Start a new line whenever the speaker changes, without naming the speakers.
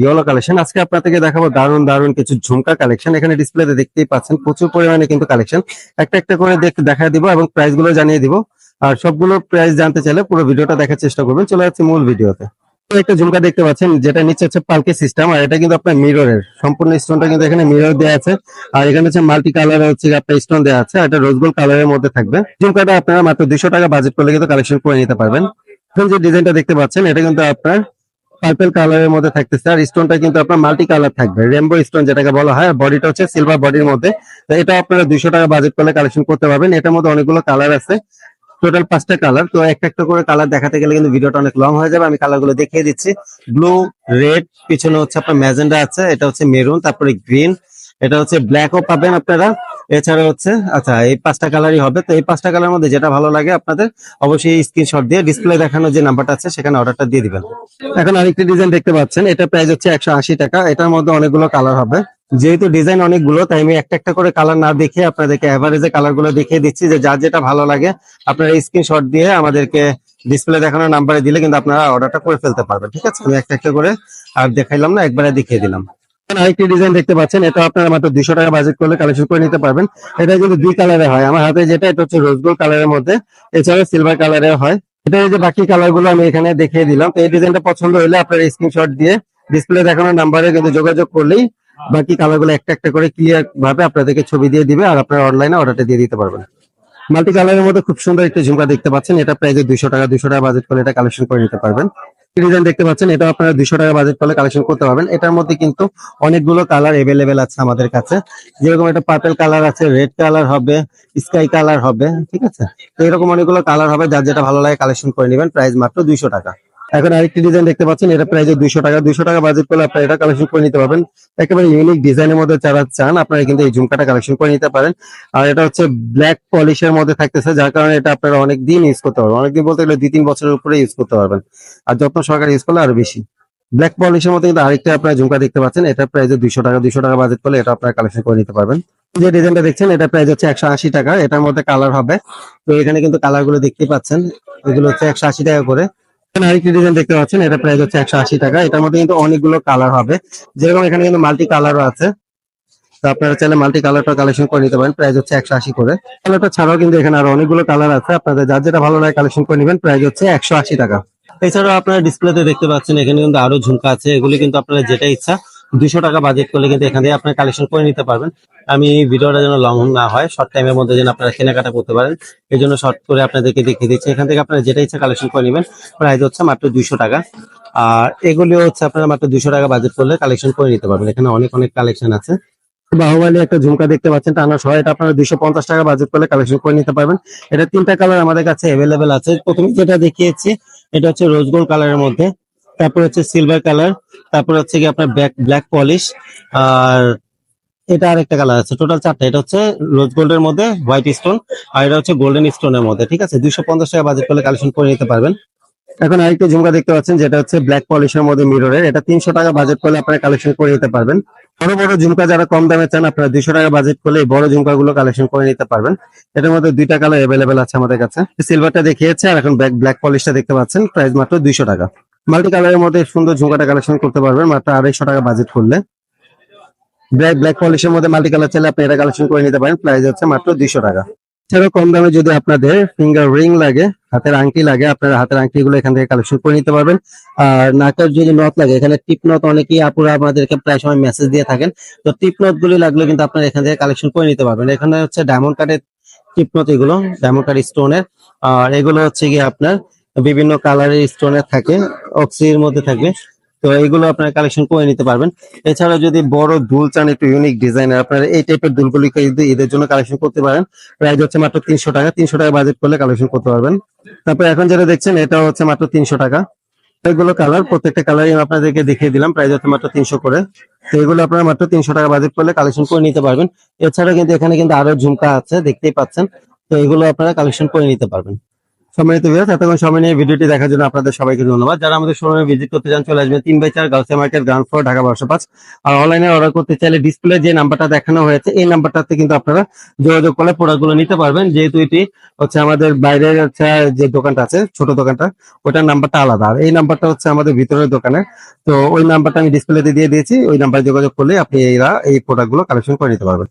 Yellow collection. আজকে দেখাবো দারুণ দারুণ কিছু ঝুমকা কালেকশন। এখানে দেখতেই প্রচুর পরিমাণে কিন্তু কালেকশন। একটা একটা করে দেখ দেখা দিব এবং প্রাইসগুলো জানিয়ে দিব। আর জানতে চাইলে পুরো দেখার চেষ্টা চলে মূল একটা ঝুমকা দেখতে পাচ্ছেন, যেটা নিচে হচ্ছে পালকি সিস্টেম, আর এটা কিন্তু আপনার মিররের। সম্পূর্ণ স্টোনটা কিন্তু এখানে মিরর দেওয়া আছে। আর এখানে হচ্ছে মাল্টি কালার হচ্ছে আপনার স্টোন দেওয়া আছে, আর এটা রোজ কালারের মধ্যে থাকবে। ঝুমকাটা আপনারা মাত্র দুশো টাকা বাজেট করলে কিন্তু কালেকশন করে নিতে পারবেন। এখন যে ডিজাইনটা দেখতে পাচ্ছেন, এটা কিন্তু আপনার পার্পল কালারের মধ্যে থাকতেছে। আর স্টোনটা কিন্তু আপনার মাল্টি কালার থাকবে। রেমবো স্টোন যেটাকে বলা হয় বডিটা হচ্ছে সিলভার বডির মধ্যে। তো এটা আপনারা দুশো টাকা বাজেট করলে কালেকশন করতে পারবেন। এটার মধ্যে অনেকগুলো কালার আছে। টোটাল পাঁচটা কালার তো একটা একটা করে কালার দেখাতে গেলে কিন্তু ভিডিওটা অনেক লং হয়ে যাবে। আমি কালারগুলো দেখিয়ে দিচ্ছি। ব্লু রেড পিছনে হচ্ছে আপনার ম্যাজেন্ডা আছে। এটা হচ্ছে মেরুন তারপরে গ্রিন এটা হচ্ছে ব্ল্যাকও পাবেন আপনারা। এছাড়া হচ্ছে আচ্ছা এই পাঁচটা কালারই হবে। তো এই পাঁচটা কালার মধ্যে যেটা ভালো লাগে আপনাদের, অবশ্যই স্ক্রিনশট দিয়ে ডিসপ্লে দেখানো যে নাম্বারটা আছে, সেখানে অর্ডারটা দিয়ে দিবেন। এখন আরেকটি ডিজাইন দেখতে পাচ্ছেন, এটা প্রাইস হচ্ছে একশো আশি টাকা। এটার মধ্যে অনেকগুলো কালার হবে। যেহেতু ডিজাইন অনেকগুলো, তাই আমি একটা একটা করে কালার না দেখে আপনাদেরকে অ্যাভারেজে কালারগুলো দেখিয়ে দিচ্ছি যে যার যেটা ভালো লাগে, আপনারা স্ক্রিনশট দিয়ে আমাদেরকে ডিসপ্লে দেখানোর নাম্বারে দিলে কিন্তু আপনারা অর্ডারটা করে ফেলতে পারবেন, ঠিক আছে? আমি একটা একটা করে আর দেখাইলাম না, একবারে দেখিয়ে দিলাম। আরেকটি ডিজাইন দেখতে পাচ্ছেন, এটা আপনারা মাত্র দুশো টাকা বাজেট করলে কালেকশন করে নিতে পারবেন। এটা কিন্তু দুই কালারে হয়। আমার হাতে যেটা, এটা হচ্ছে রোজ গোল্ড কালারের মধ্যে এছাড়া সিলভার কালারের হয়। এটা যে বাকি কালারগুলো আমি এখানে দেখিয়ে দিলাম। তো এই ডিজাইনটা পছন্দ হলে আপনারা স্ক্রিনশট দিয়ে ডিসপ্লে দেখানোর নাম্বারে কিন্তু যোগাযোগ করলেই বাকি কালারগুলো একটা একটা করে ক্লিয়ার ভাবে আপনাদেরকে ছবি দিয়ে দিবে আর আপনারা অনলাইনে অর্ডারটা দিয়ে দিতে পারবেন। মাল্টি কালারের মধ্যে খুব সুন্দর একটা ঝুমকা দেখতে পাচ্ছেন। এটা প্রাইস দুইশো টাকা দুইশো টাকা বাজেট করলে এটা কালেকশন করে নিতে পারবেন। ডিজাইন দেখতে পাচ্ছেন এটা আপনারা দুশো টাকা বাজেট করলে কালেকশন করতে পারবেন। এটার মধ্যে কিন্তু অনেকগুলো কালার এভেলেবেল আছে আমাদের কাছে। যেরকম একটা পার্পেল কালার আছে রেড কালার হবে স্কাই কালার হবে, ঠিক আছে? তো এরকম অনেকগুলো কালার হবে, যার যেটা ভালো লাগে কালেকশন করে নেবেন প্রাইস মাত্র দুইশো টাকা। এখন আরেকটি ডিজাইন দেখতে পাচ্ছেন, এটা প্রাইস দুইশো টাকা। দুইশো টাকা বাজেট করলে আপনারা এটা কালেকশন করে নিতে পারবেন। একেবারে ইউনিক ডিজাইনের মধ্যে যারা চান, আপনারা কিন্তু এই ঝুমকাটা কালেকশন করে নিতে পারেন। আর এটা হচ্ছে ব্ল্যাক পলিশের মধ্যে থাকতেছে, যার কারণে এটা আপনারা অনেক দিন ইউজ করতে পারবেন। অনেকদিন বলতে গেলে দুই তিন বছরের উপরে ইউজ করতে পারবেন। আর যত্ন সহকারে ইউজ করলে আরও বেশি। ব্ল্যাক পলিশের মধ্যে কিন্তু আরেকটা আপনারা ঝুমকা দেখতে পাচ্ছেন, এটা প্রাইস দুইশো টাকা দুইশো টাকা বাজেট করলে এটা আপনারা কালেকশন করে নিতে পারবেন। যে ডিজাইনটা দেখছেন, এটা প্রাইস হচ্ছে একশো আশি টাকা। এটার মধ্যে কালার হবে। তো এখানে কিন্তু কালারগুলো দেখতে পাচ্ছেন। এগুলো হচ্ছে একশো আশি টাকা করে। এখানে দেখতে পাচ্ছেন, এটা হচ্ছে একশো আশি টাকা। এটার মধ্যে কিন্তু অনেকগুলো কালার হবে। যেরকম এখানে কিন্তু মাল্টি আছে। তো আপনারা চাইলে মাল্টি কালেকশন করে নিতে পারেন প্রাইস হচ্ছে একশো আশি করে। ছাড়াও কিন্তু এখানে আরও অনেকগুলো কালার আছে। আপনাদের যার যেটা ভালো কালেকশন করে নেবেন হচ্ছে একশো আশি টাকা। এছাড়াও আপনারা ডিসপ্লেতে দেখতে পাচ্ছেন, এখানে কিন্তু আরও ঝুমকা আছে। এগুলি কিন্তু আপনারা যেটা ইচ্ছা দুশো টাকা বাজেট করলে কিন্তু এখান থেকে আপনারা কালেকশন করে নিতে পারবেন। আমি ভিডিওটা যেন লং না হয় শর্ট টাইমের মধ্যে যেন আপনারা কেনাকাটা করতে পারেন, এই জন্য শর্ট করে আপনাদেরকে দেখিয়ে দিচ্ছি। এখান থেকে আপনারা যেটা ইচ্ছা কালেকশন করে নেবেন প্রাইস হচ্ছে মাত্র দুইশো টাকা। আর এগুলিও হচ্ছে আপনারা মাত্র দুশো টাকা বাজেট করলে কালেকশন করে নিতে পারবেন। এখানে অনেক অনেক কালেকশন আছে। বাহুবালি একটা ঝুমকা দেখতে পাচ্ছেন, টানা সহ এটা আপনারা দুইশো পঞ্চাশ টাকা বাজেট করলে কালেকশন করে নিতে পারবেন। এটা তিনটা কালার আমাদের কাছে অ্যাভেলেবেল আছে। প্রথমে যেটা দেখিয়েছি, এটা হচ্ছে রোজ গোল্ড কালারের মধ্যে। তারপর হচ্ছে সিলভার কালার তারপর হচ্ছে কি আপনার ব্ল্যাক ব্ল্যাক পলিশ আর এটা আরেকটা কালার আছে। টোটাল চারটা, এটা হচ্ছে রোজ গোল্ডের মধ্যে হোয়াইট স্টোন আর এটা হচ্ছে গোল্ডেন স্টোনের মধ্যে, ঠিক আছে? দুইশো পঞ্চাশ টাকা বাজেট করলে কালেকশন করে নিতে পারবেন। এখন আরেকটা ঝুমকা দেখতে পাচ্ছেন, যেটা হচ্ছে ব্ল্যাক পলিশের মধ্যে মিররের এটা তিনশো টাকা বাজেট করলে আপনারা কালেকশন করে নিতে পারবেন। বড় বড় ঝুমকা যারা কম দামে চান, আপনারা দুশো টাকা বাজেট করলে এই বড় ঝুমকা গুলো কালেকশন করে নিতে পারবেন। এটার মধ্যে দুইটা কালার অ্যাভেলেবেল আছে আমাদের কাছে। সিলভারটা দেখিয়েছে, আর এখন ব্ল্যাক পলিশটা দেখতে পাচ্ছেন প্রাইস মাত্র দুইশো টাকা। মাল্টি কালারের মধ্যে সুন্দর ঝুমকাটা কালেকশন করতে পারবেন, মাত্র আড়াইশো টাকা বাজেট করলে। ব্ল্যাক ব্ল্যাক পলিশের মধ্যে মাল্টি কালার চাইলে আপনি এটা কালেকশন করে নিতে পারেন প্রাইস হচ্ছে মাত্র দুইশো টাকা। এছাড়াও কম দামে যদি আপনাদের ফিঙ্গার রিং লাগে, হাতের আংটি লাগে, আপনারা হাতের আংটি গুলো এখান থেকে কালেকশন করে নিতে পারবেন। আর নাকের যদি নথ লাগে, এখানে টিপ নথ অনেকেই আপুরা আমাদেরকে প্রায় সময় মেসেজ দিয়ে থাকেন, তো টিপ নথ গুলি লাগলে কিন্তু আপনারা এখান থেকে কালেকশন করে নিতে পারবেন। এখানে হচ্ছে ডায়মন্ড কার্ডের টিপ নথ এগুলো ডায়মন্ড কার্ড স্টোনের আর এগুলো হচ্ছে গিয়ে আপনার বিভিন্ন কালারের স্টোনের থাকে অক্সির মধ্যে থাকবে তো এইগুলো আপনারা কালেকশন করে নিতে পারবেন। এছাড়া যদি বড় দুল চান, একটু ইউনিক ডিজাইনের আপনারা এই টাইপের দুলগুলিকে যদি ঈদের জন্য কালেকশন করতে পারেন। প্রাইস হচ্ছে মাত্র তিনশো টাকা তিনশো টাকা বাজেট করলে কালেকশন করতে পারবেন। তারপর এখন যেটা দেখছেন, এটা হচ্ছে মাত্র তিনশো টাকা। এগুলো কালার প্রত্যেকটা কালারই আপনাদেরকে দেখিয়ে দিলাম প্রাইস হচ্ছে মাত্র তিনশো করে। তো এগুলো আপনারা মাত্র তিনশো টাকা বাজেট করলে কালেকশন করে নিতে পারবেন। এছাড়া কিন্তু এখানে কিন্তু আরও ঝুমকা আছে, দেখতেই পাচ্ছেন। তো এগুলো আপনারা কালেকশন করে নিতে পারবেন। সম্মানিত ভিউয়ার্স এতক্ষণ সময় নিয়ে ভিডিওটি দেখার জন্য আপনাদের সবাইকে ধন্যবাদ। যারা আমাদের শোরুমে ভিজিট করতে চান, চলে আসবেন তিন বাই চার Gausia market ground floor Dhaka বারোশো পাঁচ আর অনলাইনে অর্ডার করতে চাইলে ডিসপ্লে যে নাম্বারটা দেখানো হয়েছে, এই নাম্বারটাতে কিন্তু আপনারা যোগাযোগ করলে প্রোডাক্টগুলো নিতে পারবেন। যেহেতু এটি হচ্ছে আমাদের বাইরের হচ্ছে যে দোকানটা আছে, ছোট দোকানটা, ওটার নাম্বারটা আলাদা। আর এই নাম্বারটা হচ্ছে আমাদের ভিতরের দোকানে। তো ওই নাম্বারটা আমি ডিসপ্লেতে দিয়ে দিয়েছি, ওই নাম্বারে যোগাযোগ করলে আপনি এরা এই প্রোডাক্টগুলো কালেকশন করে নিতে পারবেন।